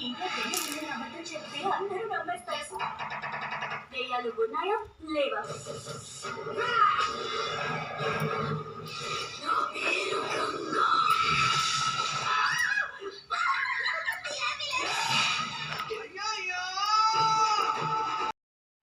ఇంట్లో పెళ్ళి అబద్ధం చెప్తే అందరూ నమ్మేస్తారు దెయ్యాలు ఉన్నాయా లేవా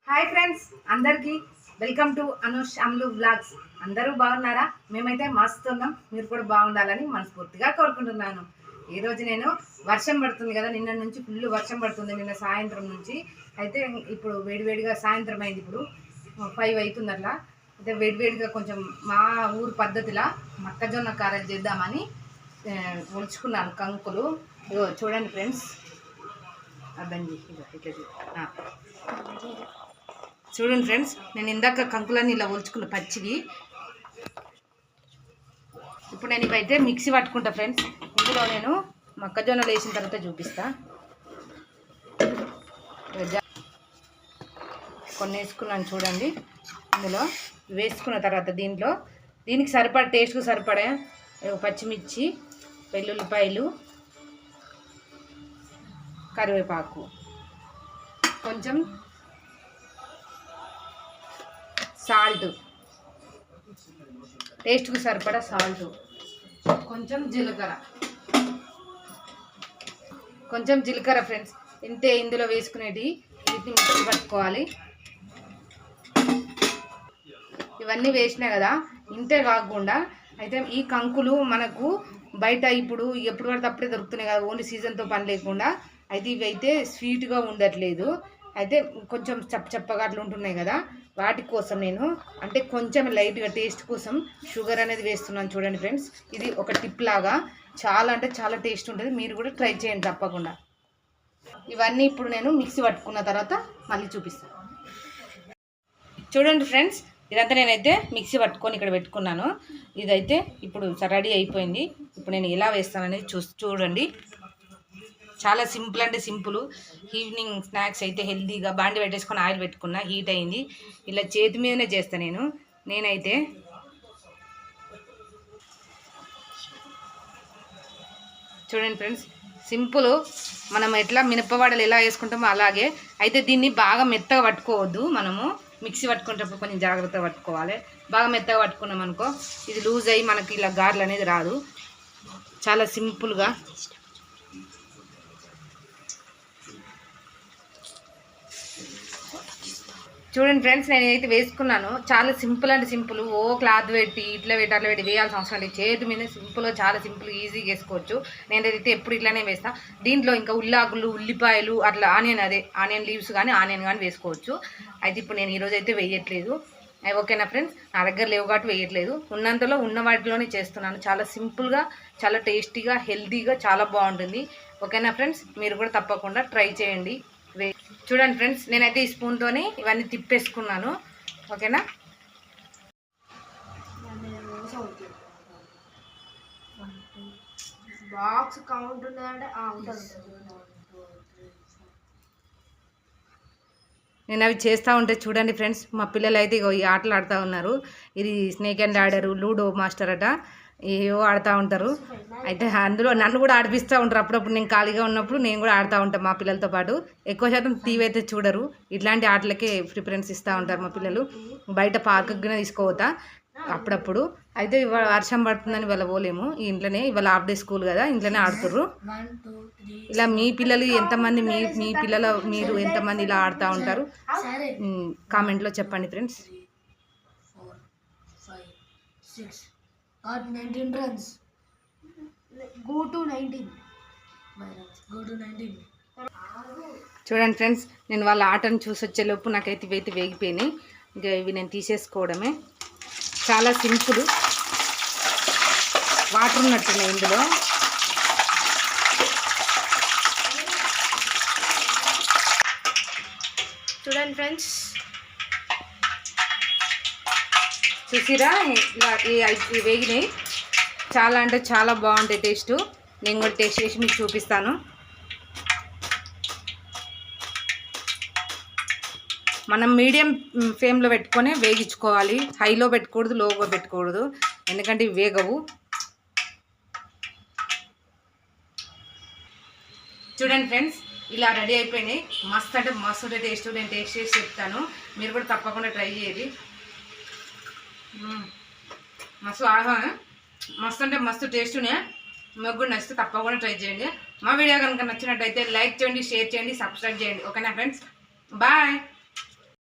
హాయ్ ఫ్రెండ్స్ అందరికీ welcome to Anush Amlu vlogs. అందరూ బాగున్నారా? మేమైతే మస్తు ఉన్నాం. మీరు కూడా బాగుండాలని మనస్ఫూర్తిగా కోరుకుంటున్నాను. ఈరోజు నేను వర్షం పడుతుంది కదా నిన్న నుంచి ఫుల్ వర్షం పడుతుంది నిన్న సాయంత్రం నుంచి. అయితే ఇప్పుడు వేడివేడిగా సాయంత్రం అయింది ఇప్పుడు. ఫైవ్ అవుతుంది అట్లా అయితే వేడివేడిగా కొంచెం మా ఊరు పద్ధతిలా మొక్కజొన్న కారలు చేద్దామని ఆ, ఒలుచుకున్నాను కంకులు. చూడండి ఫ్రెండ్స్ అబ్బంది ఇట్లా చూడండి ఫ్రెండ్స్ నేను ఇందాక కంకులన్నీ ఇలా ఒలుచుకున్న పచ్చివి. ఇప్పుడు నేను ఇవైతే మిక్సీ పట్టుకుంటా ఫ్రెండ్స్ ఇందులో నేను మొక్కజొన్నలు వేసిన తర్వాత చూపిస్తా. కొన్ని వేసుకున్నాను చూడండి. ఇందులో వేసుకున్న తర్వాత దీంట్లో దీనికి సరిపడ టేస్ట్కు సరిపడే పచ్చిమిర్చి వెల్లుల్లిపాయలు కరివేపాకు. కొంచెం సాల్ట్. టేస్ట్కు సరిపడా సాల్ట్. కొంచెం జీలకర్ర. కొంచెం జీలకర్ర ఫ్రెండ్స్ ఇంతే ఇందులో వేసుకునేటి వీటిని మిక్సీ పట్టుకోవాలి ఇవన్నీ వేసినా కదా ఇంతే కాకుండా అయితే ఈ కంకులు మనకు బయట ఇప్పుడు ఎప్పుడు పడితే అప్పుడే దొరుకుతున్నాయి కదా ఓన్లీ సీజన్తో పని లేకుండా. అయితే ఇవి అయితే స్వీట్గా ఉండట్లేదు. అయితే కొంచెం చప్ప చప్పగా అట్లా ఉంటున్నాయి కదా వాటి కోసం నేను అంటే కొంచెం లైట్గా టేస్ట్ కోసం షుగర్ అనేది వేస్తున్నాను చూడండి ఫ్రెండ్స్. ఇది ఒక టిప్ లాగా చాలా అంటే చాలా టేస్ట్ ఉంటుంది. మీరు కూడా ట్రై చేయండి తప్పకుండా. ఇవన్నీ ఇప్పుడు నేను మిక్సీ పట్టుకున్న తర్వాత మళ్ళీ చూపిస్తాను. చూడండి ఫ్రెండ్స్ ఇదంతా నేనైతే మిక్సీ పట్టుకొని ఇక్కడ పెట్టుకున్నాను. ఇదైతే ఇప్పుడు రెడీ అయిపోయింది. ఇప్పుడు నేను ఎలా వేస్తాననేది చూ చూడండి. చాలా సింపుల్ అంటే సింపుల్. ఈవినింగ్ స్నాక్స్ అయితే హెల్తీగా బాండి పెట్టేసుకొని ఆయిల్ పెట్టుకున్నా హీట్ అయింది. ఇలా చేతి మీదనే చేస్తాను నేను. నేనైతే చూడండి ఫ్రెండ్స్ సింపుల్ మనం ఎట్లా మినపవాడలు ఎలా వేసుకుంటామో అలాగే. అయితే దీన్ని బాగా మెత్తగా పట్టుకోవద్దు మనము. మిక్సీ పట్టుకునేటప్పుడు కొంచెం జాగ్రత్తగా పట్టుకోవాలి. బాగా మెత్తగా పట్టుకున్నాం అనుకో ఇది లూజ్ అయ్యి మనకి ఇలా గార్లు అనేది రాదు. చాలా సింపుల్గా చూడండి ఫ్రెండ్స్ నేను అయితే వేసుకున్నాను చాలా సింపుల్ అంటే సింపుల్. ఓ క్లాత్ పెట్టి ఇట్లా పెట్టి అట్లా పెట్టి వేయాల్సిన అవసరం లేదు. చేతి మీద సింపుల్గా చాలా సింపుల్ ఈజీగా వేసుకోవచ్చు నేనైతే ఎప్పుడు ఇట్లానే వేస్తాను దీంట్లో ఇంకా ఉల్లాకులు ఉల్లిపాయలు అట్లా ఆనియన్ అదే ఆనియన్ లీవ్స్ కానీ ఆనియన్ కానీ వేసుకోవచ్చు. అయితే ఇప్పుడు నేను ఈరోజు అయితే వేయట్లేదు. ఓకేనా ఫ్రెండ్స్? నా దగ్గర లేవు కాబట్టి వేయట్లేదు. ఉన్నంతలో ఉన్న వాటిలోనే చేస్తున్నాను. చాలా సింపుల్గా చాలా టేస్టీగా హెల్తీగా చాలా బాగుంటుంది. ఓకేనా ఫ్రెండ్స్? మీరు కూడా తప్పకుండా ట్రై చేయండి. చూడండి ఫ్రెండ్స్ నేనైతే ఈ స్పూన్తోని ఇవన్నీ తిప్పేసుకున్నాను. ఓకేనా? బాక్స్ కౌంట్ ఉన్నదంటే నేను అవి చేస్తూ ఉంటే చూడండి ఫ్రెండ్స్ మా పిల్లలు అయితే ఇగో ఈ ఆటలు ఆడుతూ ఉన్నారు. ఇది స్నేక్ అండ్ ఆడారు లూడో మాస్టర్ అట. ఏవో ఆడుతూ ఉంటారు. అయితే అందులో నన్ను కూడా ఆడిపిస్తూ ఉంటారు. అప్పుడప్పుడు నేను ఖాళీగా ఉన్నప్పుడు నేను కూడా ఆడుతూ ఉంటాను మా పిల్లలతో పాటు. ఎక్కువ శాతం టీవీ అయితే చూడరు. ఇట్లాంటి ఆటలకే ప్రిఫరెన్స్ ఇస్తూ ఉంటారు మా పిల్లలు. బయట పార్కుకి కూడా తీసుకోవతా అప్పుడప్పుడు. అయితే ఇవాళ వర్షం పడుతుందని ఇవాళ పోలేము. ఇంట్లోనే ఇవాళ హాఫ్ డే స్కూల్ కదా ఇంట్లోనే ఆడుతుర్రు. ఇలా మీ పిల్లలు ఎంతమంది మీ మీ పిల్లలు మీరు ఎంతమంది ఇలా ఆడుతూ ఉంటారు? కామెంట్లో చెప్పండి friends got nineteen runs. Go to nineteen go to nineteen చూడండి ఫ్రెండ్స్ నేను వాళ్ళ ఆటను చూసి వచ్చేలోపు నాకైతే ఇవైతే వేగిపోయినాయి. ఇంకా ఇవి నేను తీసేసుకోవడమే. చాలా సింపుల్. వాటర్ ఉన్నట్టున్నాయి ఇందులో. చూడండి ఫ్రెండ్స్ చూసిరా? ఇలా ఈ వేగినాయి చాలా అంటే చాలా బాగుంటాయి టేస్ట్. నేను కూడా టేస్ట్ చేసి మీకు చూపిస్తాను. మనం మీడియం ఫ్లేమ్లో పెట్టుకొని వేగించుకోవాలి. హైలో పెట్టకూడదు లోగా పెట్టకూడదు. ఎందుకంటే ఇవి వేగవు. చూడండి ఫ్రెండ్స్ ఇలా రెడీ అయిపోయినాయి. మస్తు అంటే మస్తు ఉంటే టేస్ట్. నేను టేస్ట్ చేసి చెప్తాను. మీరు కూడా తప్పకుండా ట్రై చేయండి. మస్తు ఆహా మస్తు అంటే మస్తు టేస్ట్ ఉన్నాయి మీకు కూడా నచ్చితే తప్పకుండా ట్రై చేయండి. మా వీడియో కనుక నచ్చినట్టయితే లైక్ చేయండి షేర్ చేయండి సబ్స్క్రైబ్ చేయండి. ఓకేనా ఫ్రెండ్స్ బాయ్